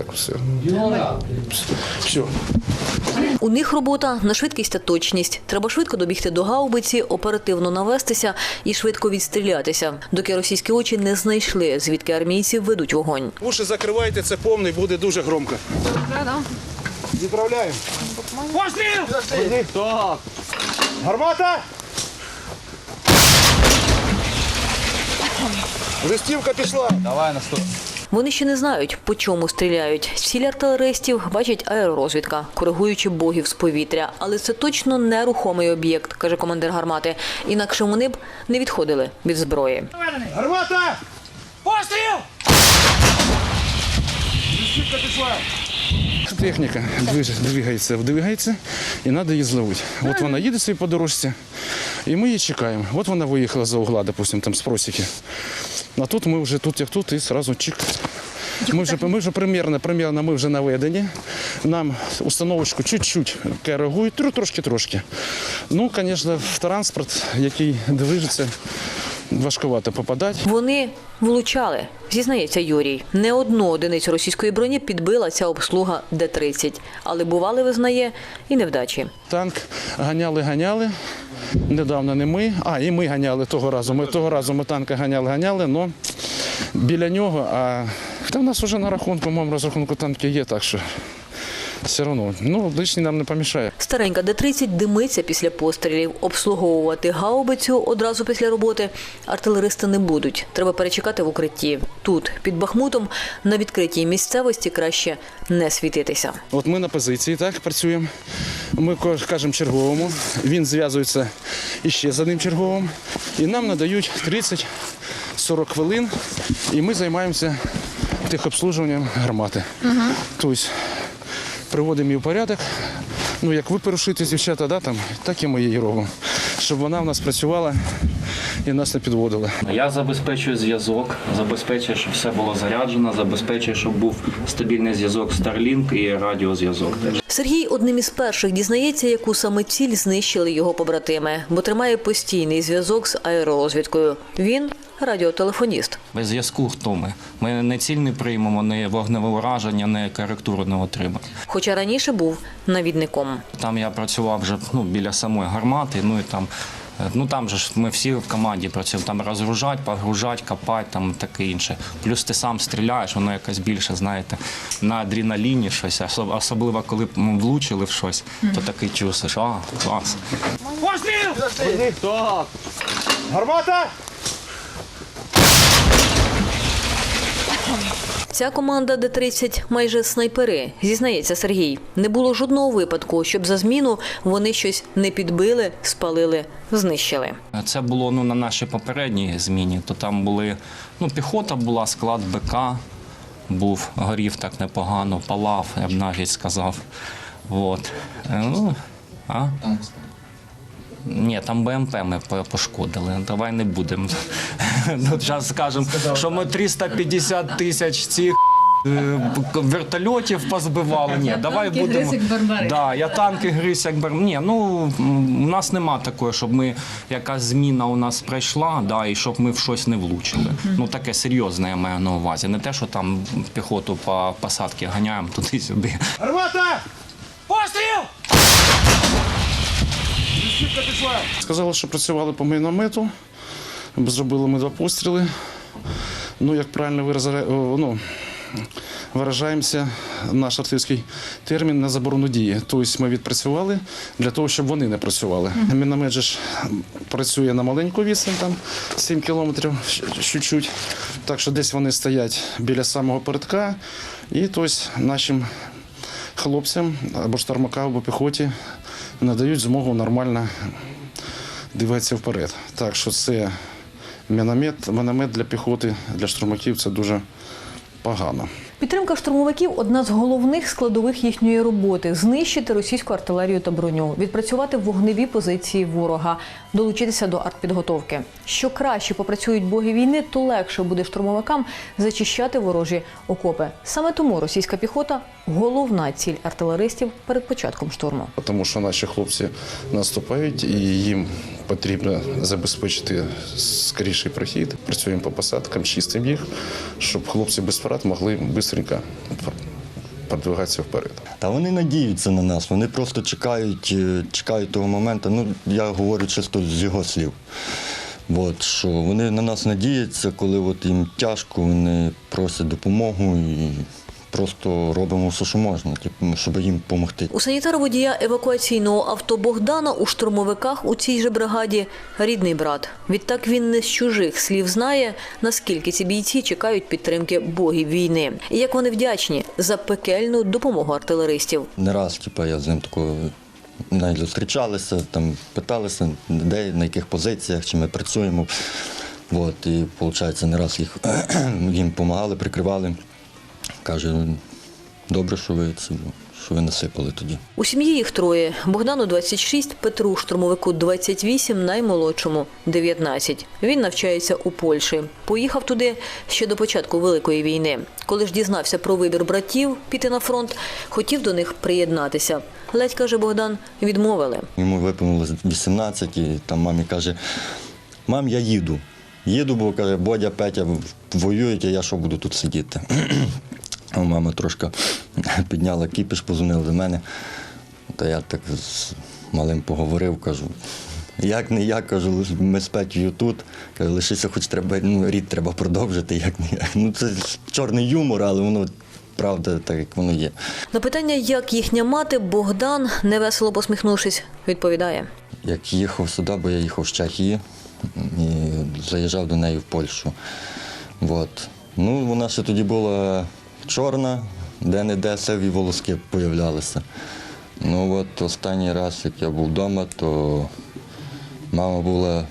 Так все. Все. У них робота на швидкість та точність. Треба швидко добігти до гаубиці, оперативно навестися і швидко відстрілятися, доки російські очі не знайшли, звідки армійці ведуть вогонь. Уші закривайте, це повний, буде дуже громко. Відправляємо. Постріл! Так. Гармата! Листівка пішла. Вони ще не знають, по чому стріляють. Ціль артилеристів бачить аеророзвідка, коригуючи богів з повітря. Але це точно не рухомий об'єкт, каже командир гармати. Інакше вони б не відходили від зброї. Гармата! Постріл! Техніка двигається, двигається, і треба її зловити. От вона їде собі по дорожці, і ми її чекаємо. От вона виїхала за угла, допустим, там з просіки. А тут ми вже тут, як тут, і одразу чик. Ми вже, ми вже примірно, примірно, ми вже наведені. Нам установочку чуть-чуть коригують, трошки-трошки. Ну, звісно, транспорт, який движеться, важкувато попадати. Вони влучали, зізнається Юрій. Не одну одиницю російської броні підбила ця обслуга Д-30. Але бували, визнає, і невдачі. Танк ганяли, ганяли. Недавно не ми, а і ми ганяли того разу. Ми того разу ми танка ганяли, ганяли, але біля нього. А та в нас вже на рахунку, моєму розрахунку танки є, так що все одно. Ну, лишній нам не помішає. Старенька Д-30 димиться після пострілів. Обслуговувати гаубицю одразу після роботи артилеристи не будуть. Треба перечекати в укритті. Тут, під Бахмутом, на відкритій місцевості краще не світитися. От ми на позиції так працюємо. Ми кажемо черговому, він зв'язується іще з одним черговим, і нам надають 30-40 хвилин, і ми займаємося техобслужуванням гармати. Тобто приводимо її в порядок. Ну, як ви порушуєте дівчата, да, там, так і ми її робимо. Щоб вона в нас працювала і нас не підводила. Я забезпечую зв'язок, забезпечую, щоб все було заряджено, забезпечую, щоб був стабільний зв'язок Starlink і радіозв'язок теж. Сергій одним із перших дізнається, яку саме ціль знищили його побратими, бо тримає постійний зв'язок з аеророзвідкою. Він радіотелефоніст. Без зв'язку хто ми? Ми не ціль не приймемо, не вогневе ураження, не коректуру не отримаємо. Хоча раніше був навідником. Там я працював вже ну, біля самої гармати, ну і там. е, Ну там же ж ми всі в команді працюємо, там розгружать, погружать, копать, там таке інше. Плюс ти сам стріляєш, воно якось більше, знаєте, на адреналіні щось, особливо коли м, влучили в щось, то такий чувствуєш, а, клас. Постріл! Гармата! Ця команда Д-30 майже снайпери, зізнається Сергій. Не було жодного випадку, щоб за зміну вони щось не підбили, спалили, знищили. Це було ну, на нашій попередній зміні, то там були, ну, піхота була, склад БК був, горів так непогано, палав, я б навіть сказав. От. Е, Ну, а? Ні, там БМП ми пошкодили. Давай не будемо. Зараз скажемо, що ми 350 тисяч цих е, вертольотів позбивали. Ні, давай будемо. Да, я танки гриз як бар. Ні, ну у нас нема такої, щоб ми якась зміна у нас пройшла, да, і щоб ми в щось не влучили. Ну таке серйозне я маю на увазі. Не те, що там піхоту по посадці ганяємо туди-сюди. Гармата! Постріл! Листівка пішла. Сказали, що працювали по міномету, зробили ми два постріли. Ну, як правильно вираза- о, ну, виражаємося, наш артистський термін на заборону дії. Тобто ми відпрацювали для того, щоб вони не працювали. Міномет же ж працює на маленьку відстань, там 7 кілометрів чуть-чуть. Так що десь вони стоять біля самого передка. І тобто нашим хлопцям або штурмакам, або піхоті надають змогу нормально дивитися вперед. Так що це міномет, міномет для піхоти, для штурмаків це дуже погано. Підтримка штурмовиків одна з головних складових їхньої роботи знищити російську артилерію та броню, відпрацювати вогневі позиції ворога, долучитися до артпідготовки. Що краще попрацюють боги війни, то легше буде штурмовикам зачищати ворожі окопи. Саме тому російська піхота головна ціль артилеристів перед початком штурму. Тому що наші хлопці наступають і їм потрібно забезпечити скоріший прохід. Працюємо по посадкам, чистимо їх, щоб хлопці без втрат могли швидко продвигатися вперед. Та вони надіються на нас, вони просто чекають, е, чекають того моменту. Ну, я говорю чисто з його слів. От, що вони на нас надіються, коли от їм тяжко, вони просять допомогу і просто робимо все, що можна, типу, щоб їм допомогти. У санітара-водія евакуаційного авто Богдана у штурмовиках у цій же бригаді рідний брат. Відтак він не з чужих слів знає, наскільки ці бійці чекають підтримки богів війни. І як вони вдячні за пекельну допомогу артилеристів. Не раз, типу, я з ним тако навіть зустрічалися, там питалися, де, на яких позиціях, чи ми працюємо. От, і виходить, не раз їх їм допомагали, прикривали. Каже, добре, що ви це, що ви насипали тоді. У сім'ї їх троє. Богдану 26, Петру штурмовику 28, наймолодшому 19. Він навчається у Польщі. Поїхав туди ще до початку Великої війни. Коли ж дізнався про вибір братів піти на фронт, хотів до них приєднатися. Ледь, каже Богдан, відмовили. Йому виповнилось 18, і там мамі каже: мам, я їду. Їду, бо каже, Бодя, Петя воюють, а я що буду тут сидіти. Мама трошки підняла кіпіш, позвонила до мене. Та я так з малим поговорив, кажу. Як не я, кажу, ми з Петєю тут. Кажу, лишися, хоч треба, ну, рід треба продовжити, як не як. Ну, це чорний юмор, але воно правда так, як воно є. На питання, як їхня мати, Богдан, невесело посміхнувшись, відповідає. як їхав сюди, бо я їхав з Чехії і заїжджав до неї в Польщу. От. Ну, вона ще тоді була чорна, де-не-де сиві волоски появлялися. Ну от останній раз, як я був вдома, то мама була,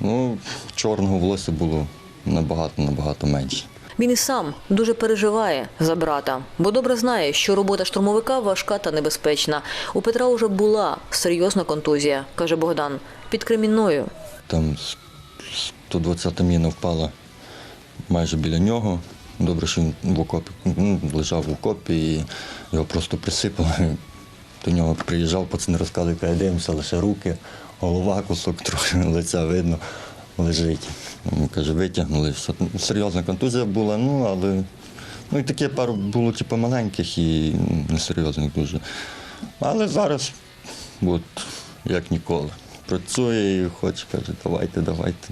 ну, чорного волосся було набагато-набагато менше. Він і сам дуже переживає за брата, бо добре знає, що робота штурмовика важка та небезпечна. У Петра уже була серйозна контузія, каже Богдан, під Кремінною. Там 120 міна впала майже біля нього. Добре, що він в окопі ну, лежав в окопі і його просто присипало. До нього приїжджав, пацани розказує, каже, дивимося, лише руки, голова, кусок трохи лиця видно, лежить. Він каже, витягнули. Ну, Серйозна контузія була, ну але ну, і таке пару було типу, маленьких і несерйозних дуже. Але зараз, от, як ніколи, працює і хоче, каже, давайте, давайте.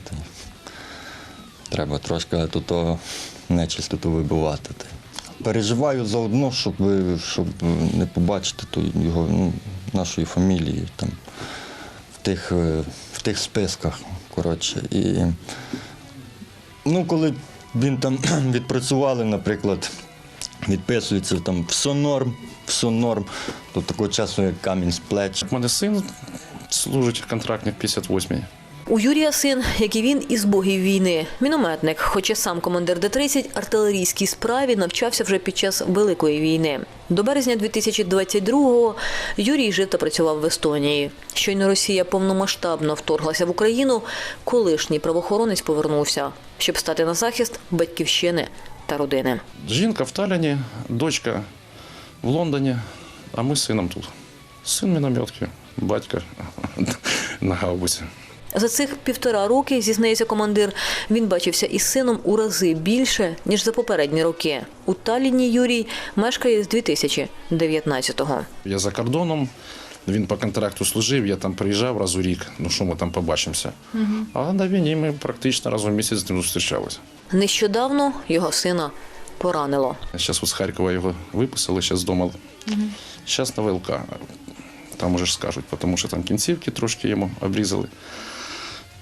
Треба трошки тут нечистоту вибивати. Переживаю заодно, щоб, щоб не побачити ту його, ну, нашої фамілії там, в тих, е, в тих списках. Коротше. І, ну, коли він там відпрацювали, наприклад, відписується там все норм, все норм, то такого часу, як камінь з плеч. У мене син служить контрактник 58-й. У Юрія син, як і він, із богів війни. Мінометник, хоча сам командир Д-30 артилерійській справі навчався вже під час Великої війни. До березня 2022-го Юрій жив та працював в Естонії. Щойно Росія повномасштабно вторглася в Україну, колишній правоохоронець повернувся, щоб стати на захист батьківщини та родини. Жінка в Талліні, дочка в Лондоні, а ми з сином тут. Син мінометки, батько на гаубиці. За цих півтора роки, зізнається командир, він бачився із сином у рази більше, ніж за попередні роки. У Талліні Юрій мешкає з 2019-го. Я за кордоном, він по контракту служив, я там приїжджав раз у рік, ну що ми там побачимося. А на війні ми практично раз у місяць з ним зустрічалися. Нещодавно його сина поранило. Зараз з Харкова його виписали, зараз вдома. Зараз на ВЛК. Там уже ж скажуть, тому що там кінцівки трошки йому обрізали.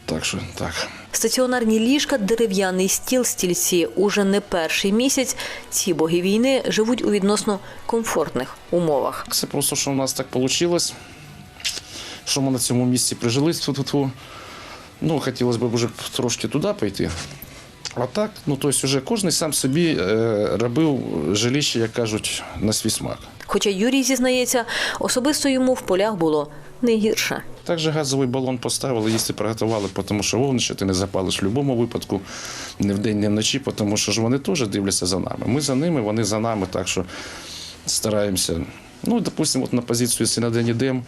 Так що так. Стаціонарні ліжка, дерев'яний стіл, стільці. Уже не перший місяць ці боги війни живуть у відносно комфортних умовах. Це просто, що у нас так вийшло, що ми на цьому місці прижились. Тьфу-тьфу-тьфу. Ну, хотілося б вже трошки туди пойти. А так, ну тобто, вже кожен сам собі е, робив жилище, як кажуть, на свій смак. Хоча Юрій зізнається, особисто йому в полях було не гірше. Також газовий балон поставили, їсти приготували, тому що вогнище ти не запалиш в будь-якому випадку, не вдень, не вночі, тому що ж вони теж дивляться за нами. Ми за ними, вони за нами, так що стараємося. Ну, допустимо, на позицію, якщо на день йдемо,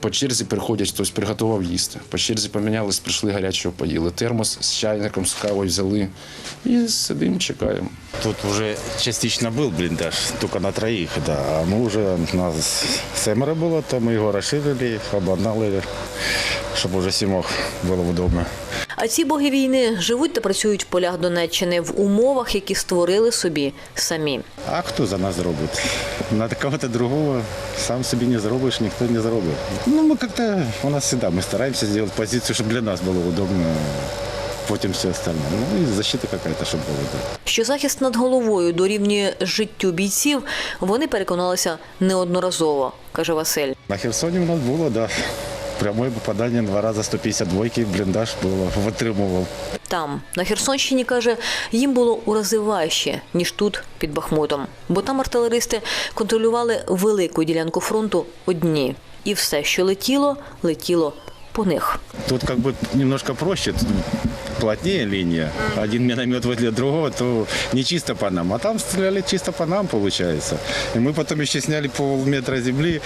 По черзі приходять, хтось приготував їсти. По черзі помінялись, прийшли гарячого поїли. Термос з чайником, з кавою взяли і сидимо, чекаємо. Тут уже частично был блиндаж, только на троих, да. А мы уже, нас семеро было, то мы его расширили, обладнали, чтобы уже сімох було удобно. А ці боги війни живуть та працюють в полях Донеччини в умовах, які створили собі самі. А хто за нас зробить? На кого-то другого сам собі не зробиш, ніхто не зробить. Ну, ми как-то, у нас всегда, мы стараемся сделать позицию, чтобы для нас было удобно, потім все остальное. Ну и защита какая-то, чтобы была. Да. Що захист над головою дорівнює життю бійців, вони переконалися неодноразово, каже Василь. На Херсоні у нас було, да. Прямое попадання два рази 152 бліндаж було, витримував. Там, на Херсонщині, каже, їм було у рази важче, ніж тут, під Бахмутом. Бо там артилеристи контролювали велику ділянку фронту одні. І все, що летіло, летіло по них. Тут как бы немножко проще, тут плотнее линия. Один миномет возле другого, то не чисто по нам. А там стреляли чисто по нам, получается. И мы потом еще сняли полметра земли.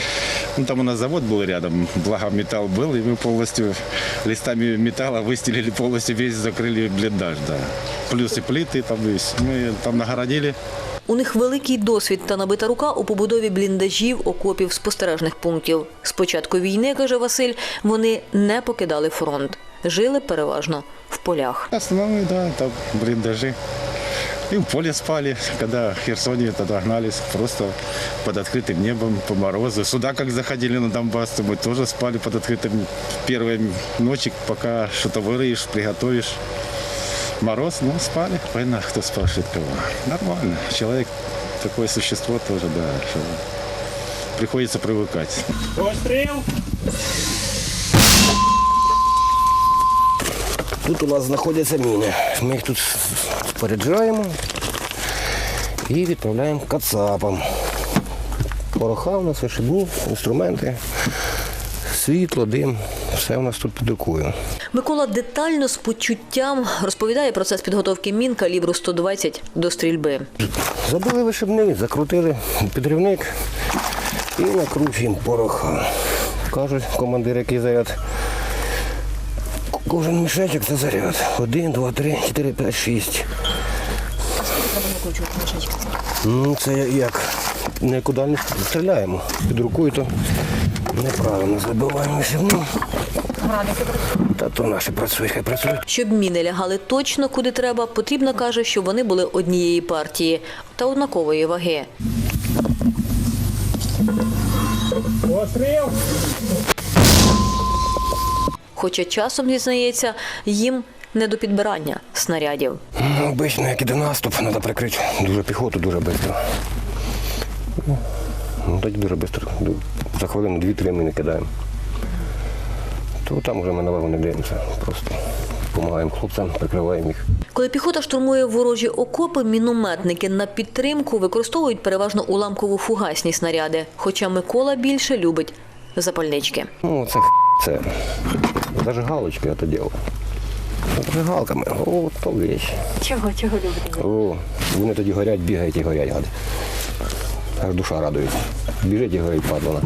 Ну, там у нас завод был рядом, благо металл был, и мы полностью листами металла выстелили полностью весь, закрыли блиндаж, да. Плюс и плиты там есть. Мы там нагородили. У них великий досвід та набита рука у побудові бліндажів, окопів, спостережних пунктів. З початку війни, каже Василь, вони не покидали фронт. Жили переважно в полях. Основные, да, там блиндажи. И в поле спали, когда в Херсоне тогда гнались просто под открытым небом по морозу. Сюда как заходили на Донбасс, то мы тоже спали под открытым первые ночи, пока что-то вырыешь, приготовишь. Мороз, ну, спали. Война, кто спрашивает кого. Нормально. Человек такое существо тоже, да, что приходится привыкать. Постріл! Тут у нас знаходяться міни. Ми їх тут споряджаємо і відправляємо кацапам. Пороха у нас вишибні, інструменти, світло, дим. Все у нас тут під рукою. Микола детально з почуттям розповідає процес підготовки мін калібру 120 до стрільби. Забили вишибний, закрутили підривник і накручуємо пороха. Кажуть, командир, який заряд. Кожен мішечок це заряд. Один, два, три, чотири, п'ять, шість. Ну, це як нікуди не стріляємо. Під рукою то неправильно забиваємо вишибну. Та то наші працюють, хай працюють. Щоб міни лягали точно куди треба, потрібно каже, щоб вони були однієї партії та однакової ваги. Постріл! Хоча часом зізнається, їм не до підбирання снарядів. Ну, Обично, як іде наступ, треба прикрити дуже піхоту, дуже швидко. Ну, тоді дуже швидко. За хвилину дві-три ми не кидаємо. То там вже ми на вагу не дивимося. Просто допомагаємо хлопцям, прикриваємо їх. Коли піхота штурмує ворожі окопи, мінометники на підтримку використовують переважно уламково фугасні снаряди. Хоча Микола більше любить запальнички. Ну, це це зажигалочки я то діло. Зажигалками. О, то вещь. Чого, чого любите? О, вони тоді горять, бігають і горять, гади. Аж душа радується. Біжить і горить падлона.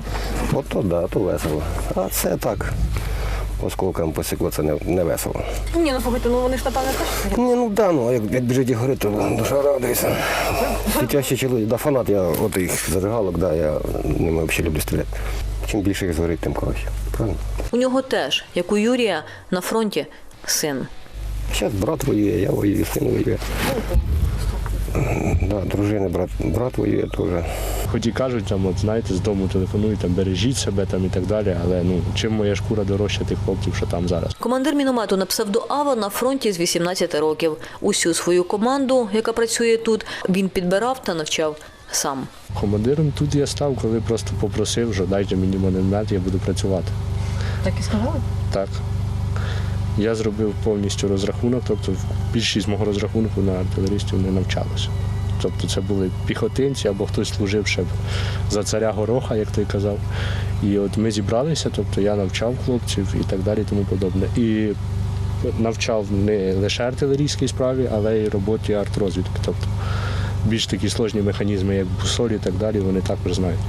От то да, то весело. А це так. Осколком посікло, це не, не весело. Ні, ну слухайте, ну вони ж напевно теж. Ні, ну да, ну а як, як біжить і горить, то душа радується. Дитячі чоловік, да, фанат я от їх зажигалок, да, я ними взагалі люблю стріляти. Чим більше їх згорить, тим краще. Правильно? У нього теж, як у Юрія, на фронті син. Зараз брат воює, я воюю, син воює. Да, дружини, брат, брат воює теж. Хоч і кажуть, там, от, знаєте, з дому телефонують, там, бережіть себе там, і так далі, але ну, чим моя шкура дорожча тих хлопців, що там зараз. Командир міномету на псевдоава на фронті з 18 років. Усю свою команду, яка працює тут, він підбирав та навчав сам. Командиром тут я став, коли просто попросив, що дайте мені міномет, я буду працювати. Так і сказали? Так. Я зробив повністю розрахунок, тобто більшість мого розрахунку на артилерістів не навчалося. Тобто це були піхотинці або хтось служив ще за царя Гороха, як той казав. І от ми зібралися, тобто я навчав хлопців і так далі, тому подобне. І навчав не лише артилерійській справі, але й роботі артрозвідки. Тобто більш такі сложні механізми, як бусолі і так далі, вони також знають.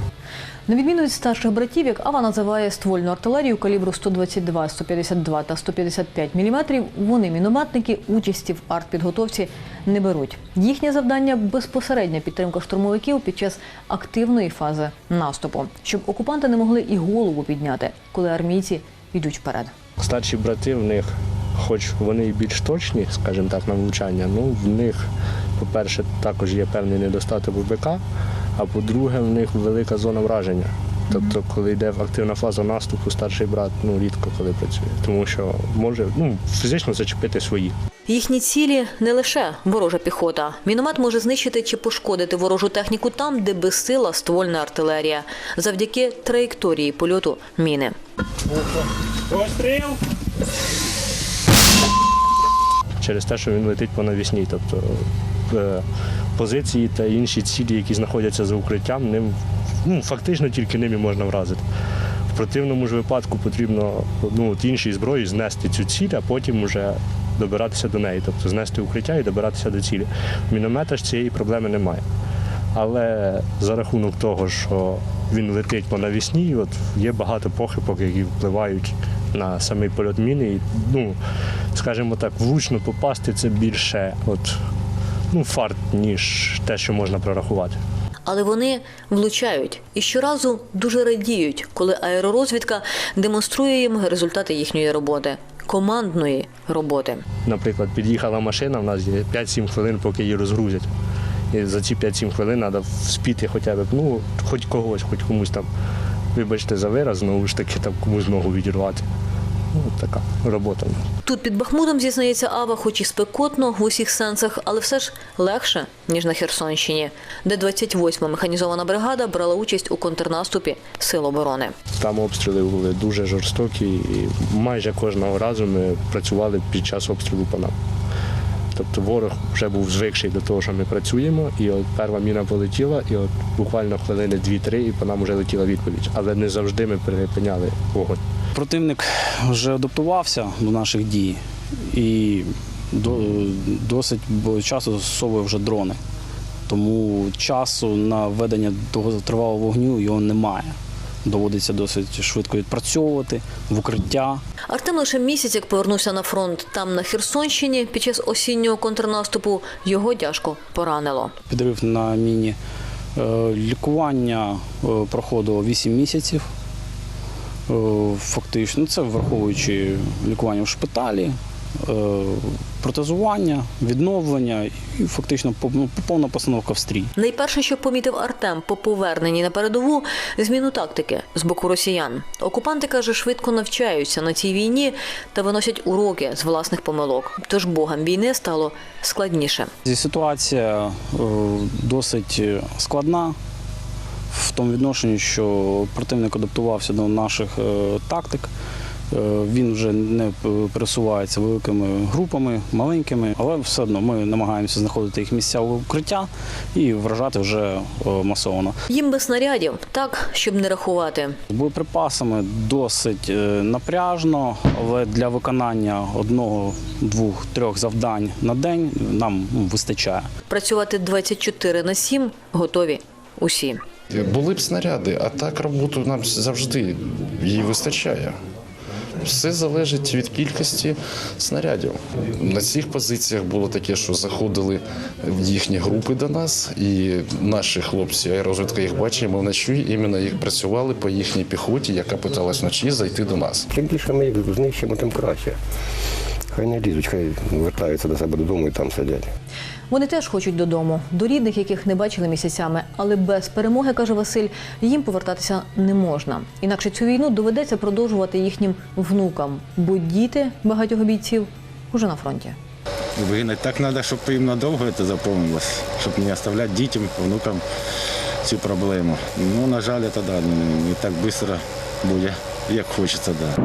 На відміну від старших братів, як Ава називає ствольну артилерію калібру 122, 152 та 155 мм, вони, мінометники, участі в артпідготовці не беруть. Їхнє завдання безпосередня підтримка штурмовиків під час активної фази наступу, щоб окупанти не могли і голову підняти, коли армійці йдуть вперед. Старші брати в них, хоч вони і більш точні, скажімо так, на влучання, ну в них, по-перше, також є певний недостаток в БК, а по-друге, в них велика зона враження. Тобто, коли йде активна фаза наступу, старший брат ну рідко коли працює, тому що може ну, фізично зачепити свої. Їхні цілі не лише ворожа піхота. Міномет може знищити чи пошкодити ворожу техніку там, де безсила ствольна артилерія, завдяки траєкторії польоту міни. Постріл. через те, що він летить по навісній. Тобто позиції та інші цілі, які знаходяться за укриттям, ним ну, фактично тільки ними можна вразити. В противному ж випадку потрібно ну, от іншій зброї знести цю ціль, а потім вже добиратися до неї, тобто знести укриття і добиратися до цілі. В міномета ж цієї проблеми немає. Але за рахунок того, що він летить по навісні, от є багато похибок, які впливають на самий польот міни. І, ну, скажімо так, влучно попасти це більше от, ну, фарт, ніж те, що можна прорахувати. Але вони влучають і щоразу дуже радіють, коли аеророзвідка демонструє їм результати їхньої роботи, командної роботи. Наприклад, під'їхала машина, в нас є 5-7 хвилин, поки її розгрузять. І за ці 5-7 хвилин треба вспіти хоча б, ну, хоч когось, хоч комусь там, вибачте за вираз, знову ж таки там комусь ногу відірвати. Така робота. Тут під Бахмутом зізнається Ава, хоч і спекотно в усіх сенсах, але все ж легше ніж на Херсонщині, де 28-ма механізована бригада брала участь у контрнаступі Сил оборони. Там обстріли були дуже жорстокі, і майже кожного разу ми працювали під час обстрілу по нам. Тобто ворог вже був звикший до того, що ми працюємо, і от перша міна полетіла, і от буквально хвилини 2-3, і по нам вже летіла відповідь. Але не завжди ми припиняли вогонь. Противник вже адаптувався до наших дій і до- досить часто застосовує вже дрони. Тому часу на ведення того тривалого вогню його немає. Доводиться досить швидко відпрацьовувати в укриття. Артем лише місяць як повернувся на фронт. Там на Херсонщині під час осіннього контрнаступу його тяжко поранило. Підрив на міні. Е, Лікування е, проходило 8 місяців. Е, Фактично, це враховуючи лікування в шпиталі, е, протезування, відновлення і фактично ну, повна постановка в стрій. Найперше, що помітив Артем по поверненні на передову, зміну тактики з боку росіян. Окупанти каже, швидко навчаються на цій війні та виносять уроки з власних помилок. Тож богам війни стало складніше. Ситуація е, досить складна в тому відношенні, що противник адаптувався до наших е, тактик. Е, Він вже не пересувається великими групами, маленькими, але все одно ми намагаємося знаходити їх місця укриття і вражати вже е, масово. Їм без снарядів так, щоб не рахувати. З боєприпасами досить напряжно, але для виконання одного, двох, трьох завдань на день нам ну, вистачає. Працювати 24 на 7 готові усі. Були б снаряди, а так роботу нам завжди її вистачає. Все залежить від кількості снарядів. На цих позиціях було таке, що заходили їхні групи до нас, і наші хлопці аеророзвідка їх бачить, ми вночі іменно їх працювали по їхній піхоті, яка питалась вночі зайти до нас. Чим більше ми їх знищимо, тим краще. Хай не лізуть, хай вертаються до себе додому і там сидять. Вони теж хочуть додому, до рідних, яких не бачили місяцями, але без перемоги, каже Василь, їм повертатися не можна. Інакше цю війну доведеться продовжувати їхнім внукам, бо діти багатьох бійців уже на фронті. Выгнать так надо, чтобы им надолго это запомнилось, чтобы не оставлять детям, внукам цю проблему. Ну, на жаль, это да, не так швидко буде, як хочеться, да.